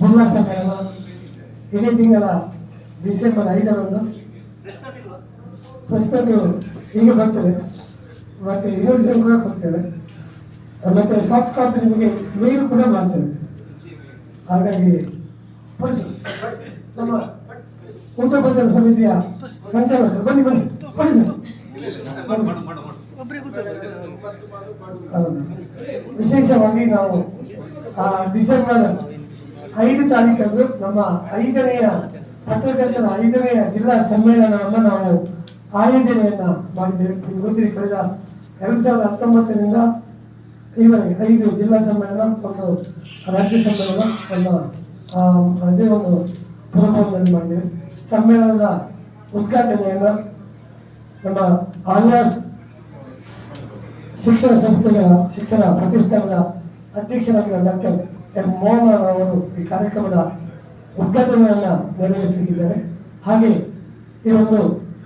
ಜಿಲ್ಲಾ ಸಮ್ಮೇಳನ ಇದೇ ತಿಂಗಳ ಡಿಸೆಂಬರ್ ಐದರಂದು ಪ್ರಸ್ತುತ ಈಗ ಬರ್ತದೆ ಮತ್ತೆ ಇನ್ನೊಂದು ಕೂಡ ಕೊಡ್ತೇವೆ ಮತ್ತೆ ಸಾಫ್ಟ್ ಕಾಪಿ ನಿಮಗೆ ಮೇಲ್ ಕೂಡ ಮಾಡ್ತೇವೆ ಹಾಗಾಗಿ. ನಮ್ಮ ಊಟ ಭದ್ರತಾ ಸಮಿತಿಯ ಸಂಚಾಲಕ ಬನ್ನಿ ಬನ್ನಿ ಬನ್ನಿ. ವಿಶೇಷವಾಗಿ ನಾವು ಡಿಸೆಂಬರ್ ಐದು ತಾರೀಕಂದು ನಮ್ಮ ಐದನೆಯ ಪತ್ರಕರ್ತರ ಐದನೆಯ ಜಿಲ್ಲಾ ಸಮ್ಮೇಳನವನ್ನು ನಾವು ಆಯೋಜನೆಯನ್ನ ಮಾಡಿದ್ದೇವೆ. ಗೊತ್ತಿದೆ ಕಳೆದ ಎರಡ್ ಸಾವಿರದ ಹತ್ತೊಂಬತ್ತರಿಂದ ಈವರೆಗೆ ಐದು ಜಿಲ್ಲಾ ಸಮ್ಮೇಳನ ಮತ್ತು ರಾಜ್ಯ ಸಮ್ಮೇಳನ ನಮ್ಮ ಅದೇ ಒಂದು ಪ್ರೋಗ್ರಾಮ್ನಲ್ಲಿ ಮಾಡಿದ್ದೇವೆ. ಸಮ್ಮೇಳನದ ಉದ್ಘಾಟನೆಯನ್ನು ನಮ್ಮ ಆಲ್ಯಾಸ್ ಶಿಕ್ಷಣ ಸಂಸ್ಥೆಗಳ ಶಿಕ್ಷಣ ಪ್ರತಿಷ್ಠಾನದ ಅಧ್ಯಕ್ಷರಾಗಿರುವ ಡಾಕ್ಟರ್ ಎಂ. ಮೋಹನ್ ಅವರು ಈ ಕಾರ್ಯಕ್ರಮದ ಉದ್ಘಾಟನೆಯನ್ನ ನೆರವೇರಿಸಲಿದ್ದಾರೆ ಹಾಗೆ ಈ ಒಂದು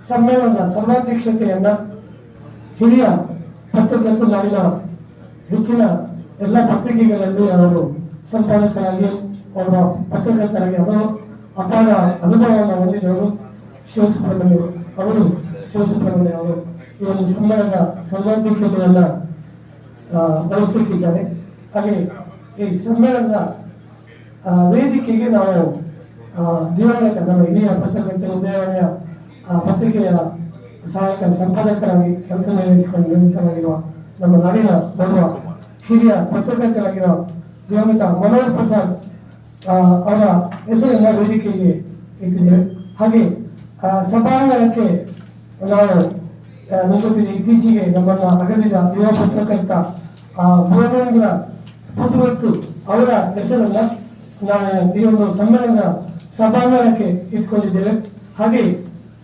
ಸಮ್ಮೇಳನದ ಸರ್ವಾಧ್ಯಕ್ಷತೆಯನ್ನು ಹಿರಿಯ ಪತ್ರಕರ್ತ ನಾಡಿನ ಹೆಚ್ಚಿನ ಎಲ್ಲ ಪತ್ರಿಕೆಗಳಲ್ಲಿ ಅವರು ಸಂಪಾದಕರಾಗಿ ಅವರ ಪತ್ರಕರ್ತರಾಗಿ ಅವರು ಅಪಾರ ಅನುಭವವನ್ನು ಹೊಂದಿದವರು ಶಿವಸುಬ್ರಹ್ಮಣ್ಯ ಅವರು. ಶಿವಸುಬ್ರಹ್ಮಣ್ಯ ಅವರು ಈ ಒಂದು ಸಮ್ಮೇಳನದ ಸರ್ವಾಧ್ಯಕ್ಷತೆಯನ್ನು ಆ, ಹಾಗೆ ಈ ಸಮ್ಮೇಳನದ ವೇದಿಕೆಗೆ ನಾವು ದಿವಂಗತ ನಮ್ಮ ಹಿರಿಯ ಪತ್ರಕರ್ತರು ಉದಯವಾಣಿಯ ಪತ್ರಿಕೆಯ ಸಹಾಯಕ ಸಂಪಾದಕರಾಗಿ ಕೆಲಸ ನಿರ್ವಹಿಸಿಕೊಂಡು ನಿರ್ಮಿತರಾಗಿರುವ ನಮ್ಮ ನಾಡಿನ ಬರುವ ಹಿರಿಯ ಪತ್ರಕರ್ತರಾಗಿರುವ ದಿವಂಗತ ಮನೋಹರ್ ಪ್ರಸಾದ್ ಅವರ ಹೆಸರನ್ನ ವೇದಿಕೆಗೆ ಇಟ್ಟಿದ್ದೇವೆ. ಹಾಗೆ ಸಭಾಂಗಣಕ್ಕೆ ನಾವು ನಿಮಗೆ ಇತ್ತೀಚೆಗೆ ನಮ್ಮನ್ನು ಅಗಲಿದ ಯುವ ಪತ್ರಕರ್ತ ಭುವನೇಂದ್ರ ಪುದುವಟ್ಟು ಅವರ ಹೆಸರನ್ನ ನಾವು ಈ ಒಂದು ಸಮ್ಮೇಳನ ಸಭಾಂಗಣಕ್ಕೆ ಇಟ್ಕೊಂಡಿದ್ದೇವೆ. ಹಾಗೆ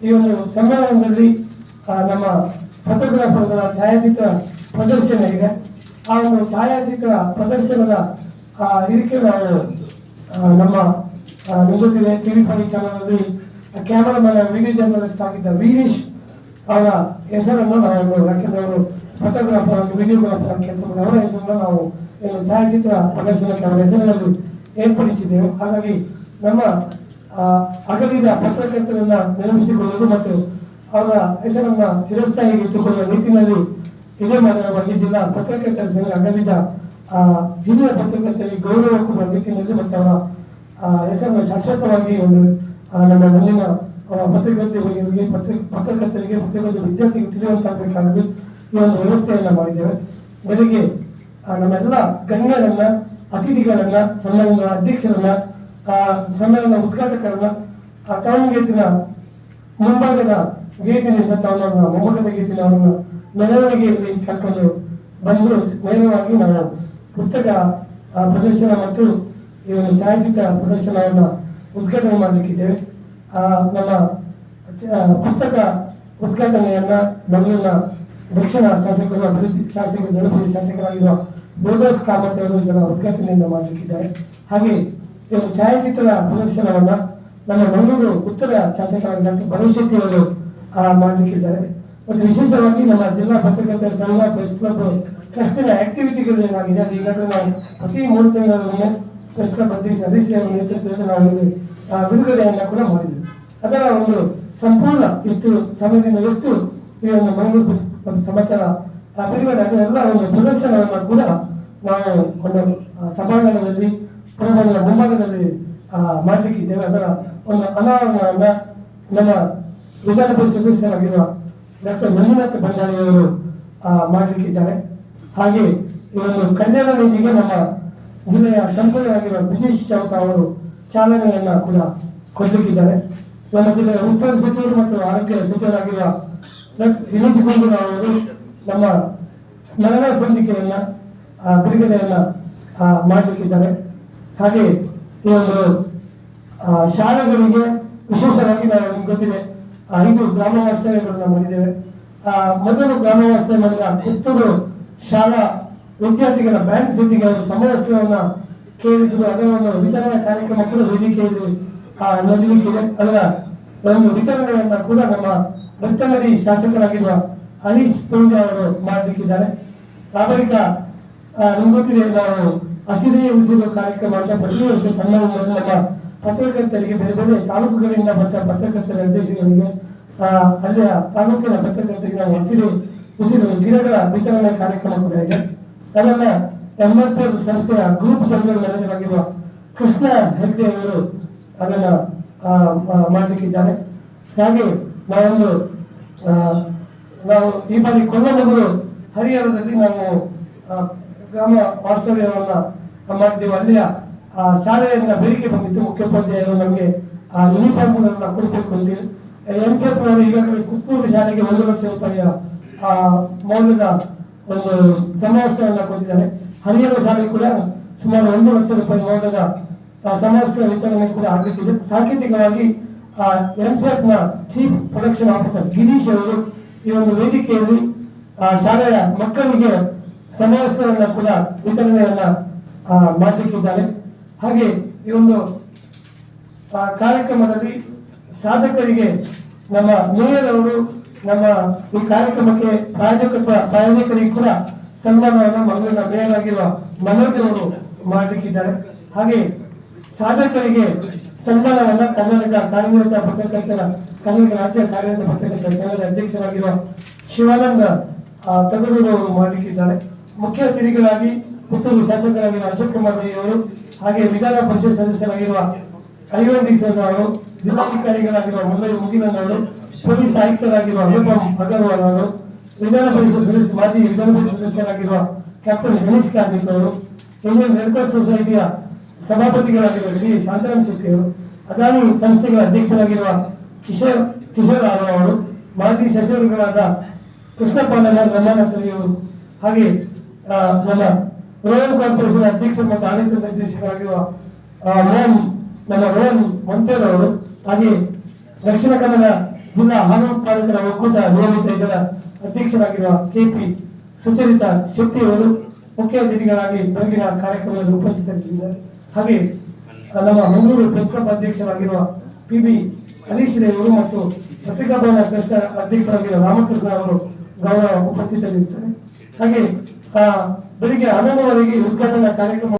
ಈ ಒಂದು ಸಮ್ಮೇಳನದಲ್ಲಿ ನಮ್ಮ ಫೋಟೋಗ್ರಾಫರ್ಗಳ ಛಾಯಾಚಿತ್ರ ಪ್ರದರ್ಶನ ಇದೆ. ಆ ಒಂದು ಛಾಯಾಚಿತ್ರ ಪ್ರದರ್ಶನದ ಇದಕ್ಕೆ ನಾವು ನಮ್ಮ ನಿಮಗೆ ಟಿವಿ ಫೈವ್ ಚಾನಲಲ್ಲಿ ಕ್ಯಾಮರಾಮನ್ ವಿಡಿಯೋ ಜರ್ನಲಿಸ್ಟ್ ಆಗಿದ್ದ ವೀರೇಶ್ ಅವರ ಹೆಸರನ್ನು ನಾವು ಯಾಕೆಂದ್ರೆ ಅವರು ಫೋಟೋಗ್ರಾಫರ್ ವಿಡಿಯೋಗ್ರಾಫರ್ ಕೆಲಸ ಅವರ ಹೆಸರನ್ನು ನಾವು ಛಾಯಾಚಿತ್ರ ಪ್ರದರ್ಶನಕ್ಕೆ ಅವರ ಹೆಸರಿನಲ್ಲಿ ಏರ್ಪಡಿಸಿದ್ದೇವೆ ಹಾಗಾಗಿ ನಮ್ಮ ಅಗಲಿದ ಪತ್ರಕರ್ತರನ್ನ ನೆನಪಿಸಿಕೊಳ್ಳುವುದು ಮತ್ತು ಅವರ ಹೆಸರನ್ನ ಚಿರಸ್ಥಾಯಿಗೆ ಇಟ್ಟುಕೊಳ್ಳುವ ನಿಟ್ಟಿನಲ್ಲಿ ಇದೇ ಮಾನವವಾಗಿ ಜಿಲ್ಲಾ ಪತ್ರಕರ್ತರ ಸಂಘ ಅಗಲಿದ ಹಿರಿಯ ಪತ್ರಕರ್ತರಿಗೆ ಗೌರವ ಕೊಡುವ ನಿಟ್ಟಿನಲ್ಲಿ ಮತ್ತು ಅವರ ಹೆಸರನ್ನು ಶಾಶ್ವತವಾಗಿ ಒಂದು ನಮ್ಮ ಮುಂದಿನ ಪತ್ರಕರ್ತರಿಗೆ ಪತ್ರ, ಪತ್ರಕರ್ತರಿಗೆ, ಪತ್ರಕರ್ತ ವಿದ್ಯಾರ್ಥಿಗೆ ತಿಳಿಯುವಂತಾಗಬೇಕಾಗಿ ಈ ಒಂದು ವ್ಯವಸ್ಥೆಯನ್ನು ಮಾಡಿದ್ದೇವೆ. ಬೆಳಿಗ್ಗೆ ನಮ್ಮೆಲ್ಲ ಗಣ್ಯರನ್ನ ಅತಿಥಿಗಳನ್ನ ಸಮ್ಮೇಳನ ಅಧ್ಯಕ್ಷರನ್ನ ಆ, ಸಮ್ಮೇಳನ ಉದ್ಘಾಟಕರನ್ನ ಆ ಟೌನ್ ಗೇಟಿನ ಮುಂಭಾಗದ ಗೇಟಿನಿಂದ ತಾವನ್ನ ಮೊಮ್ಮಗದ ಗೇಟಿನ ಅವರನ್ನು ಮೆರವಣಿಗೆಯಲ್ಲಿ ಕರ್ಕೊಂಡು ಬಂದು ನೇರವಾಗಿ ನಾವು ಪುಸ್ತಕ ಪ್ರದರ್ಶನ ಮತ್ತು ಈ ಒಂದು ಛಾಯಾಚಿತ್ರ ಪ್ರದರ್ಶನವನ್ನ ಉದ್ಘಾಟನೆ ಮಾಡಲಿಕ್ಕಿದ್ದೇವೆ. ಆ, ನಮ್ಮ ಪುಸ್ತಕ ಉದ್ಘಾಟನೆಯನ್ನ ಬೆಂಗಳೂರಿನ ದಕ್ಷಿಣ ಶಾಸಕರು ಅಭಿವೃದ್ಧಿ ಶಾಸಕರು ಜನಪ್ರಿಯ ಶಾಸಕರಾಗಿರುವ ಬೋಧಸ್ ಕಾಮತ್ ಅವರು ಇದರ ಉದ್ಘಾಟನೆಯನ್ನು ಮಾಡಲಿಕ್ಕಿದ್ದಾರೆ ಹಾಗೆ ಛಾಯಾಚಿತ್ರದ ಛಾಯಾಚಿತ್ರ ಪ್ರದರ್ಶನವನ್ನ ನಮ್ಮ ಮಂಗಳೂರು ಉತ್ತರ ಶಾಸಕರಾದ ಡಾಕ್ಟರ್ ಅವರು ಮಾಡಲಿಕ್ಕಿದ್ದಾರೆ. ಮತ್ತು ವಿಶೇಷವಾಗಿ ನಮ್ಮ ಜಿಲ್ಲಾ ಪತ್ರಕರ್ತರ ಸಂಘ ಪ್ರೆಸ್ ಕ್ಲಬ್ ಟ್ರಸ್ಟಿನ ಆಕ್ಟಿವಿಟಿಗಳು ಏನಾಗಿದೆ ಅದು ಈಗಾಗಲೇ ನಾವು ಪ್ರತಿ ಮೂರು ತಿಂಗಳೊಮ್ಮೆ ಪ್ರೆಸ್ ಕ್ಲಬ್ ಅಧ್ಯಕ್ಷ ಸದಸ್ಯ ಅವರ ನೇತೃತ್ವದಲ್ಲಿ ನಾವು ಇಲ್ಲಿ ಬಿಡುಗಡೆಯನ್ನ ಕೂಡ ಮಾಡಿದ್ವಿ ಅದರ ಒಂದು ಸಂಪೂರ್ಣ ಇಷ್ಟು, ಸಮಯದಿಂದ ಎಷ್ಟು ಈ ಒಂದು ಮಂಗಳೂರು ಸಮಾಚಾರ ಬಿಡುಗಡೆ ಅದನ್ನೆಲ್ಲ ಒಂದು ಪ್ರದರ್ಶನವನ್ನು ಕೂಡ ನಾವು ಒಂದು ಸಭಾಂಗಣದಲ್ಲಿ ಪುರಭವನದ ಮುಂಭಾಗದಲ್ಲಿ ಮಾಡಲಿಕ್ಕೆ ಇದ್ದೇವೆ ಅದರ ಒಂದು ಅನಾವರಣವನ್ನ ನಮ್ಮ ವಿಧಾನ ಪರಿಷತ್ ಸದಸ್ಯರಾಗಿರುವ ಡಾಕ್ಟರ್ ಮಂಜುನಾಥ ಭಂಡಾರಿಯವರು ಮಾಡಲಿಕ್ಕಿದ್ದಾರೆ. ಹಾಗೆ ಈ ಒಂದು ಕಲ್ಯಾಣ ನಿಧಿಗೆ ನಮ್ಮ ಜಿಲ್ಲೆಯ ಸಂಸದರಾಗಿರುವ ಬ್ರಿಟಿಷ್ ಚೌಕ ಅವರು ಚಾಲನೆಯನ್ನ ಕೂಡ ಕೊಡಲಿಕ್ಕಿದ್ದಾರೆ. ನಮ್ಮ ಜಿಲ್ಲೆಯ ಉಸ್ತುವಾರಿ ಸಚಿವರು ಮತ್ತು ಆರೋಗ್ಯ ಸಚಿವರಾಗಿರುವ ದಿನೇಶ್ ಗುಂಡೂರಾವ್ ಅವರು ನಮ್ಮ ಸ್ಮರಣ ಸಂಧಿಕೆಯನ್ನ ಆ, ಬಿಡುಗಡೆಯನ್ನ ಮಾಡಲಿಕ್ಕಿದ್ದಾರೆ. ಹಾಗೆ ಈ ಒಂದು ಶಾಲೆಗಳಿಗೆ ವಿಶೇಷವಾಗಿ ನಾವು ಗೊತ್ತಿದೆ ಐದು ಗ್ರಾಮ ನಾವು ಮಾಡಿದ್ದೇವೆ. ಆ, ಮೊದಲು ಗ್ರಾಮ ವಾಸ್ತವ್ಯ ಮಾಡಿದ ಪುತ್ತೂರು ಶಾಲಾ ವಿದ್ಯಾರ್ಥಿಗಳ ಬ್ಯಾಂಕ್ ಸಿದ್ಧಿಗೆ ಅವರು ಸಮವಸ್ತ್ರವನ್ನ ಕೇಳಿದ್ರು. ಅದರ ಒಂದು ವಿತರಣಾ ಕಾರ್ಯಕ್ರಮ ಕೂಡ ವೇದಿಕೆಯಲ್ಲಿ ಆ, ನಡೆಯಲಿಕ್ಕಿದೆ ಅದರ ಒಂದು ವಿತರಣೆಯನ್ನ ಕೂಡ ನಮ್ಮ ಬೆತ್ತನಡಿ ಶಾಸಕರಾಗಿರುವ ಹರೀಶ್ ಪೂಜಾ ಅವರು ಮಾಡಲಿಕ್ಕಿದ್ದಾರೆ. ಆ ಬಳಿಕ ಗೊತ್ತಿದೆ ನಾವು ಹಸಿರೇ ಉಸಿರು ಕಾರ್ಯಕ್ರಮ ಅಂತ ಪ್ರತಿ ವರ್ಷ ಸಣ್ಣ ನಮ್ಮ ಪತ್ರಕರ್ತರಿಗೆ ಬೇರೆ ಬೇರೆ ತಾಲೂಕುಗಳಿಂದ ಬಂದ ಪತ್ರಕರ್ತರ ನಿರ್ದೇಶಕರಿಗೆ ಅಲ್ಲಿಯ ತಾಲೂಕಿನ ಪತ್ರಕರ್ತರಿಗೆ ನಾವು ಹಸಿರು ಉಸಿರು ಗಿಡಗಳ ವಿತರಣೆ ಕಾರ್ಯಕ್ರಮ ಕೂಡ ಇದೆ. ಅದನ್ನ ಎಂಬತ್ತೆರಡು ಸಂಸ್ಥೆಯ ಗ್ರೂಪ್ ಜನರಲ್ ಮ್ಯಾನೇಜರ್ ಆಗಿರುವ ಕೃಷ್ಣ ಹೆಗ್ಡೆ ಅವರು ಅದನ್ನ ಮಾಡಲಿಕ್ಕಿದ್ದಾರೆ. ಹಾಗೆ ನಾವೊಂದು ನಾವು ಈ ಬಾರಿ ಕೊಲ್ಲಮಗಳು ಹರಿಹರದಲ್ಲಿ ನಾವು ಗ್ರಾಮ ವಾಸ್ತವ್ಯವನ್ನ ಮಾಡಿದ್ದೇವೆ ಅಲ್ಲಿಯ ಆ, ಶಾಲೆಯಿಂದ ಬೇಡಿಕೆ ಬಂದಿತ್ತು. ಮುಖ್ಯೋಪಾಧ್ಯಾಯರು ನಮಗೆ ಆ ಯೂನಿಫಾರ್ಮ್ಗಳನ್ನ ಕೊಡಬೇಕು ಅಂತೇಳಿ ಎಂ ಸಿ ಎಫ್ ಈಗಾಗಲೇ ಕುಪ್ಪೂರು ಶಾಲೆಗೆ ಒಂದು ಲಕ್ಷ ರೂಪಾಯಿಯ ಆ, ಮೌಲ್ಯದ ಒಂದು ಸಮವಸ್ತ್ರವನ್ನ ಕೊಟ್ಟಿದ್ದಾರೆ. ಹರಿಹರ ಶಾಲೆ ಕೂಡ ಸುಮಾರು ಒಂದು ಲಕ್ಷ ರೂಪಾಯಿ ಮೌಲ್ಯದ ಸಮವಸ್ತ್ರ ವಿತರಣೆ ಕೂಡ ಆಗುತ್ತಿದೆ ಸಾಂಕೇತಿಕವಾಗಿ ಎಂಸೆಫ್ನ ಚೀಫ್ ಪ್ರೊಡಕ್ಷನ್ ಆಫೀಸರ್ ಗಿರೀಶ್ ಅವರು ಈ ಒಂದು ವೇದಿಕೆಯಲ್ಲಿ ಆ, ಶಾಲೆಯ ಮಕ್ಕಳಿಗೆ ಸಮವಸ್ತ್ರವನ್ನ ಕೂಡ ವಿತರಣೆಯನ್ನ ಮಾಡಲಿಕ್ಕಿದ್ದಾರೆ. ಹಾಗೆ ಈ ಒಂದು ಕಾರ್ಯಕ್ರಮದಲ್ಲಿ ಸಾಧಕರಿಗೆ ನಮ್ಮ ಮೇಯರ್ ಅವರು ನಮ್ಮ ಈ ಕಾರ್ಯಕ್ರಮಕ್ಕೆ ಪ್ರಾಯೋಜಕತ್ವ ಪ್ರಾಯೋಜಕರಿಗೆ ಕೂಡ ಸನ್ಮಾನವನ್ನು ಮಂಗಳೂರಿನ ಮೇಯರ್ ಆಗಿರುವ ಮನೋಜ್ ಅವರು ಮಾಡಲಿಕ್ಕಿದ್ದಾರೆ. ಹಾಗೆ ಸಾಧಕರಿಗೆ ಸನ್ಮಾನವನ್ನ ಕರ್ನಾಟಕ ಕಾರ್ಯನಿರತ ಪತ್ರಕರ್ತರ ಕನ್ನಡ ರಾಜ್ಯ ಕಾರ್ಯನಿರತ ಪತ್ರಕರ್ತರ ಸಂಘದ ಅಧ್ಯಕ್ಷರಾಗಿರುವ ಶಿವಾನಂದ ತಗಡೂರು ಅವರು ಮಾಡಲಿಕ್ಕಿದ್ದಾರೆ ಮುಖ್ಯ ಅತಿಥಿಗಳಾಗಿ ಪುತ್ತೂರು ಶಾಸಕರಾಗಿರುವ ಅಶೋಕ್ ಕುಮಾರ್ ಅವರು ಹಾಗೆ ವಿಧಾನ ಪರಿಷತ್ ಸದಸ್ಯರಾಗಿರುವ ಐವನ್ ಡಿಸೋಜ ಅವರು ಜಿಲ್ಲಾಧಿಕಾರಿಗಳಾಗಿರುವ ಮುಂಬೈ ಮುಗಿನನ್ ಅವರು, ಪೊಲೀಸ್ ಆಯುಕ್ತರಾಗಿರುವ ಅನುಪಮ್ ಅಗರ್ವಾಲ್ ಅವರು, ವಿಧಾನ ಪರಿಷತ್ ಸದಸ್ಯ ಮಾಜಿ ವಿಧಾನ ಪರಿಷತ್ ಸದಸ್ಯರಾಗಿರುವ ಕ್ಯಾಪ್ಟನ್ ಗಣೇಶ್ ಕಾರ್ಮಿಕ್ ಅವರು ಇಂಡಿಯನ್ ರೆಡ್ ಸೊಸೈಟಿಯ ಸಭಾಪತಿಗಳಾಗಿರುವ ಶ್ರೀ ಶಾಂತರಾಮ್ ಶೆಟ್ಟಿ ಅವರು, ಅದಾನಿ ಸಂಸ್ಥೆಗಳ ಅಧ್ಯಕ್ಷರಾಗಿರುವ ಕಿಶೋರ್ ಕಿಶೋರ್ ಆರವ್ ಅವರು, ಮಾಜಿ ಸಚಿವರುಗಳಾದ ಕೃಷ್ಣಪ್ಪ ನಮ್ಮನಾಥರಿಯವರು ಹಾಗೆ ನಮ್ಮ ರೋಯಲ್ ಕಾರ್ಪೊರೇಷನ್ ಅಧ್ಯಕ್ಷರು ಮತ್ತು ಆಡಳಿತ ನಿರ್ದೇಶಕರಾಗಿರುವ ರೋಹನ್ ನಮ್ಮ ರೋಹನ್ ಮಂತೇರ್ ಅವರು, ಹಾಗೆ ದಕ್ಷಿಣ ಕನ್ನಡ ಜಿಲ್ಲಾ ಹಾಲು ಉತ್ಪಾದಕರ ಒಕ್ಕೂಟ ನಿಯಮಿತ ಇದರ ಅಧ್ಯಕ್ಷರಾಗಿರುವ ಕೆಪಿ ಸುಚರಿತಾ ಶೆಟ್ಟಿ ಅವರು ಮುಖ್ಯ ಅತಿಥಿಗಳಾಗಿ ಬೆಳಗಿನ ಕಾರ್ಯಕ್ರಮದಲ್ಲಿ ಉಪಸ್ಥಿತರಿದ್ದಾರೆ. ಹಾಗೆ ನಮ್ಮ ಮಂಗಳೂರು ಪ್ರೆಸ್ ಕ್ಲಬ್ ಅಧ್ಯಕ್ಷರಾಗಿರುವ ಪಿ ಬಿ ಹರೀಶ್ ಅವರು ಮತ್ತು ಪತ್ರಿಕಾ ಭವನ ಟ್ರಸ್ಟ್ ಅಧ್ಯಕ್ಷರಾಗಿರುವ ರಾಮಕೃಷ್ಣ ಅವರು ಗೌರವ ಉಪಸ್ಥಿತರಿರ್ತಾರೆ ಹಾಗೆ ಬೆಳಿಗ್ಗೆ ಹನ್ನೊಂದುವರೆಗೆ ಉದ್ಘಾಟನಾ ಕಾರ್ಯಕ್ರಮ